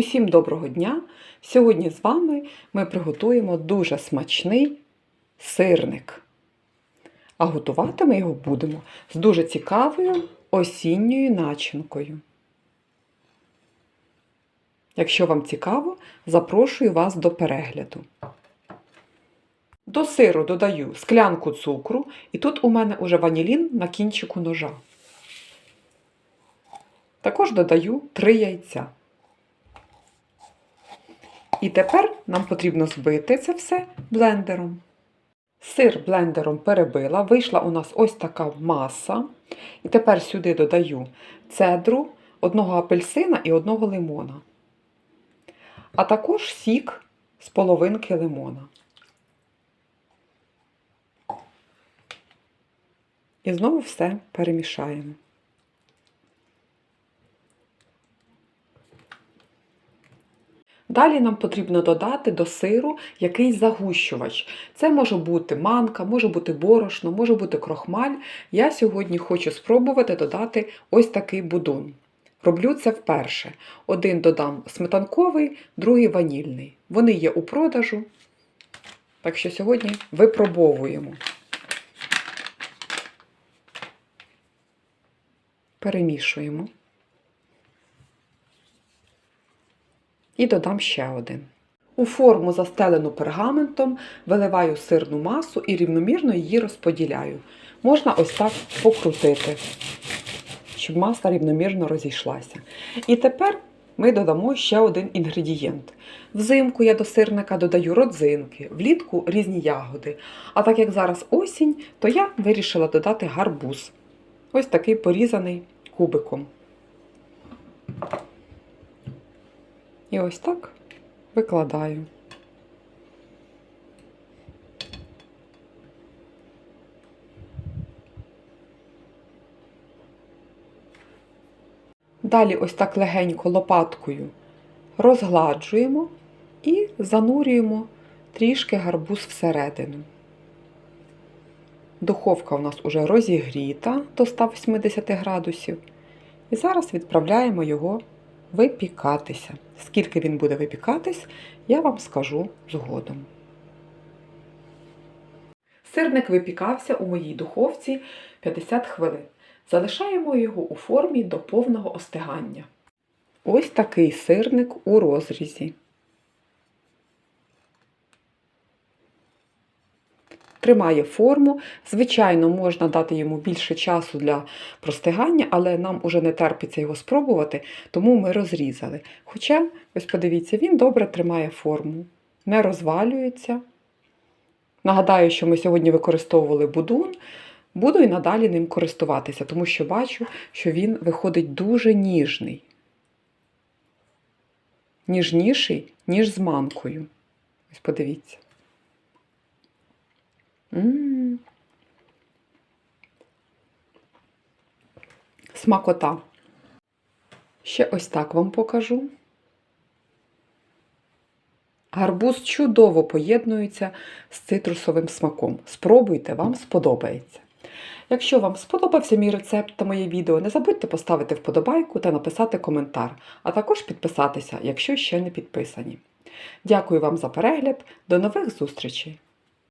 Усім доброго дня! Сьогодні з вами ми приготуємо дуже смачний сирник. А готувати ми його будемо з дуже цікавою осінньою начинкою. Якщо вам цікаво, запрошую вас до перегляду. До сиру додаю склянку цукру, і тут у мене уже ванілін на кінчику ножа. Також додаю 3 яйця. І тепер нам потрібно збити це все блендером. Сир блендером перебила, вийшла у нас ось така маса. І тепер сюди додаю цедру, одного апельсина і одного лимона. А також сік з половинки лимона. І знову все перемішаємо. Далі нам потрібно додати до сиру якийсь загущувач. Це може бути манка, може бути борошно, може бути крохмаль. Я сьогодні хочу спробувати додати ось такий будун. Роблю це вперше. Один додам сметанковий, другий ванільний. Вони є у продажу. Так що сьогодні випробовуємо. Перемішуємо. І додам ще один. У форму, застелену пергаментом, виливаю сирну масу і рівномірно її розподіляю. Можна ось так покрутити, щоб маса рівномірно розійшлася. І тепер ми додамо ще один інгредієнт. Взимку я до сирника додаю родзинки, влітку різні ягоди. А так як зараз осінь, то я вирішила додати гарбуз. Ось такий порізаний кубиком. І ось так викладаю. Далі ось так легенько лопаткою розгладжуємо і занурюємо трішки гарбуз всередину. Духовка у нас уже розігріта до 180 градусів. І зараз відправляємо його випікатися. Скільки він буде випікатись, я вам скажу згодом. Сирник випікався у моїй духовці 50 хвилин. Залишаємо його у формі до повного остигання. Ось такий сирник у розрізі. Тримає форму. Звичайно, можна дати йому більше часу для простигання, але нам уже не терпиться його спробувати, тому ми розрізали. Хоча, ось подивіться, він добре тримає форму, не розвалюється. Нагадаю, що ми сьогодні використовували будун. Буду і надалі ним користуватися, тому що бачу, що він виходить дуже ніжний. Ніжніший, ніж з манкою. Ось подивіться. Смакота. Ще ось так вам покажу. Гарбуз чудово поєднується з цитрусовим смаком. Спробуйте, вам сподобається. Якщо вам сподобався мій рецепт та моє відео, не забудьте поставити вподобайку та написати коментар, а також підписатися, якщо ще не підписані. Дякую вам за перегляд, до нових зустрічей!